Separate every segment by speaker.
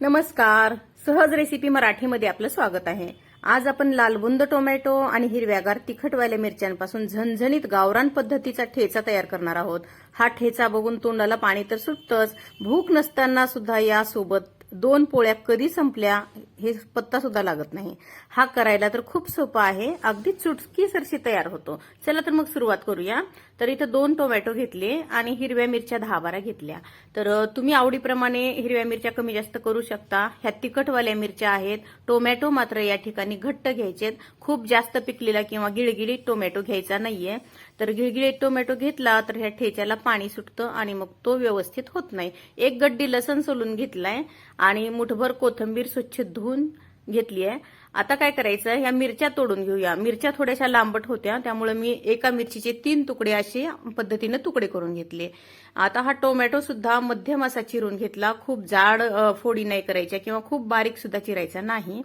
Speaker 1: नमस्कार. सहज रेसिपी मराठीमध्ये आपलं स्वागत आहे. आज आपण लालबुंद टोमॅटो आणि हिरव्यागार तिखटवाल्या मिरच्यांपासून झणझणीत गावरान पद्धतीचा ठेचा तयार करणार आहोत. हा ठेचा बघून तोंडाला पाणी तर सुटतंच. भूक नसताना सुद्धा यासोबत दोन पोळ्या कधी संपल्या हे पत्ता सुद्धा लागत नाही. हा करायला तर खूप सोपा आहे. अगदी चुटकी सरशी तयार होतो. चला तर मग सुरुवात करूया. तर इथं दोन टोमॅटो घेतले आणि हिरव्या मिरच्या दहा बारा घेतल्या. तर तुम्ही आवडीप्रमाणे हिरव्या मिरच्या कमी जास्त करू शकता. ह्या तिखटवाल्या मिरच्या आहेत. टोमॅटो मात्र या ठिकाणी घट्ट घ्यायचेत. खूप जास्त पिकलेला किंवा गिळगिळीत टोमॅटो घ्यायचा नाहीये. तर गिळगिळीत टोमॅटो घेतला तर ह्या ठेच्याला पाणी सुटतं आणि मग तो व्यवस्थित होत नाही. एक गड्डी लसण सोलून घेतलाय आणि मुठभर कोथंबीर स्वच्छ धुवून घेतली आहे आता काय करायचं ह्या मिरच्या तोडून घेऊया. मिरच्या थोड्याशा लांबट होत्या त्यामुळे मी एका मिरचीचे तीन तुकडे असे पद्धतीने तुकडे करून घेतले. आता हा टोमॅटो सुद्धा मध्यम असा चिरून घेतला. खूप जाड फोडी नाही करायच्या किंवा खूप बारीक सुद्धा चिरायचा नाही.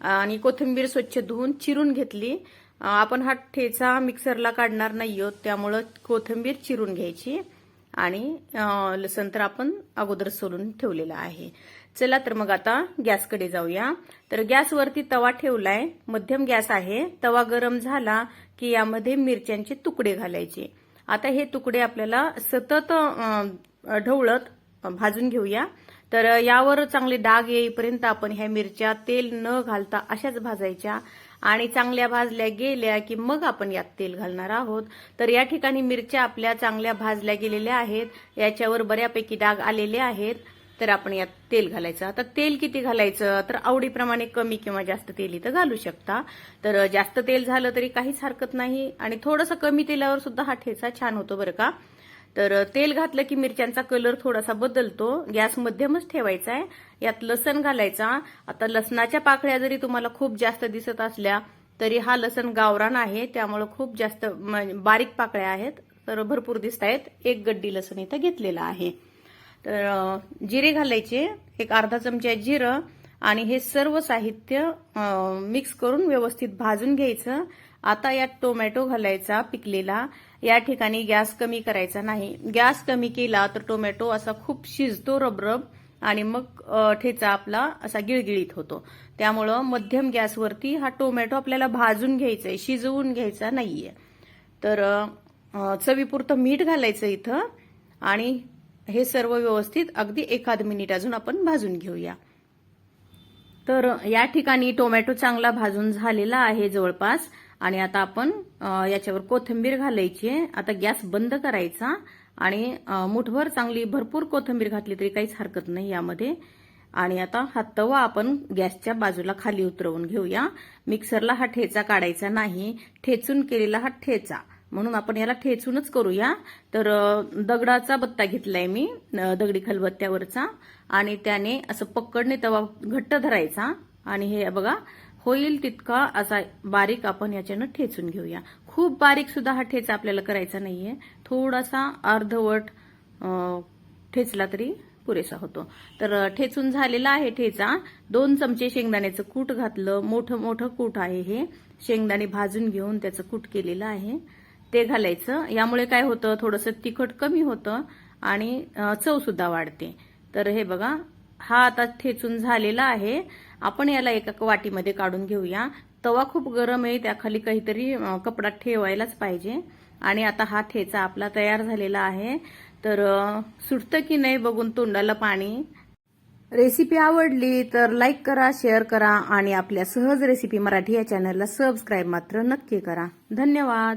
Speaker 1: आणि कोथिंबीर स्वच्छ धुवून चिरून घेतली. आपण हा ठेचा मिक्सरला काढणार नाही आहोत त्यामुळं कोथिंबीर चिरून घ्यायची. आणि लसण तर आपण अगोदर सोलून ठेवलेला आहे. चला तर मग आता गॅसकडे जाऊया. तर गॅसवरती तवा ठेवलाय. मध्यम गॅस आहे. तवा गरम झाला की यामध्ये मिरच्यांचे तुकडे घालायचे. आता हे तुकडे आपल्याला सतत ढवळत भाजून घेऊया. तर यावर चांगले डाग येईपर्यंत आपण ह्या मिरच्या तेल न घालता अशाच भाजायच्या. आणि चांगल्या भाजल्या गेल्या की मग आपण यात तेल घालणार आहोत. तर या ठिकाणी मिरच्या आपल्या चांगल्या भाजल्या गेलेल्या आहेत. याच्यावर बऱ्यापैकी डाग आलेले आहेत. तर आपण यात तेल घालायचं. आता तेल किती घालायचं? तर आवडीप्रमाणे कमी किंवा जास्त तेल इथं घालू शकता. तर जास्त तेल झालं तरी काहीच हरकत नाही. आणि थोडंसं कमी तेलावर सुद्धा हा ठेचा छान होतो बरं का. तर तेल घातलं की मिरच्यांचा कलर थोडासा बदलतो. गॅस मध्यमच ठेवायचा आहे यात लसण घालायचा. आता लसणाच्या पाकळ्या जरी तुम्हाला खूप जास्त दिसत असल्या तरी हा लसण गावरान आहे. त्यामुळं खूप जास्त म- बारीक पाकळ्या आहेत. तर भरपूर दिसत आहेत एक गड्डी लसण इथं घेतलेला आहे. तर जिरे घालायचे एक अर्धा चमचा जिरं आणि हे सर्व साहित्य मिक्स करून व्यवस्थित भाजून घ्यायचं. आता यात टोमॅटो घालायचा पिकलेला. या ठिकाणी गॅस कमी करायचा नाही. गॅस कमी केला तर टोमॅटो असा खूप शिजतो रबरब आणि मग ठेचा आपला असा गिळगिळीत होतो. त्यामुळं मध्यम गॅसवरती हा टोमॅटो आपल्याला भाजून घ्यायचा आहे शिजवून घ्यायचा नाहीये. तर चवीपुरतं मीठ घालायचं इथं आणि हे सर्व व्यवस्थित. अगदी एखाद मिनिट अजून आपण भाजून घेऊया. तर या ठिकाणी टोमॅटो चांगला भाजून झालेला आहे जवळपास. आणि आता आपण याच्यावर कोथिंबीर घालायची आहे. आता गॅस बंद करायचा. आणि मुठभर चांगली भरपूर कोथिंबीर घातली तरी काहीच हरकत नाही यामध्ये. आणि आता हा तवा आपण गॅसच्या बाजूला खाली उतरवून घेऊया. मिक्सरला हा ठेचा काढायचा नाही. ठेचून केलेला हा ठेचा. म्हणून आपण याला ठेचूनच करूया. तर दगडाचा बत्ता घेतलाय मी दगडी खलबत्त्यावरचा. आणि त्याने असं पकडणे तवा घट्ट धरायचा. आणि हे बघा होईल तितका असा बारीक आपण याच्यानं ठेचून घेऊया. खूप बारीक सुद्धा हा ठेचा आपल्याला करायचा नाहीये. थोडासा अर्धवट ठेचला तरी पुरेसा होतो. तर ठेचून झालेला आहे ठेचा. दोन चमचे शेंगदाण्याचं कूट घातलं. मोठं मोठं कूट आहे हे. शेंगदाणे भाजून घेऊन त्याचं कूट केलेलं आहे. ते घालायचं. यामुळे काय होतं थोडंसं तिखट कमी होतं आणि चवसुद्धा वाढते. तर हे बघा हा आता ठेचून झालेला आहे. आपण याला एका वाटीमध्ये काढून घेऊया. तवा खूप गरम आहे त्याखाली काहीतरी कपडा ठेवायलाच पाहिजे. आणि आता हा ठेचा आपला तयार झालेला आहे. तर सुटतं की नाही बघून तोंडाला पाणी. रेसिपी आवडली तर लाईक करा शेअर करा आणि आपल्या सहज रेसिपी मराठी या चॅनलला सबस्क्राईब मात्र नक्की करा. धन्यवाद.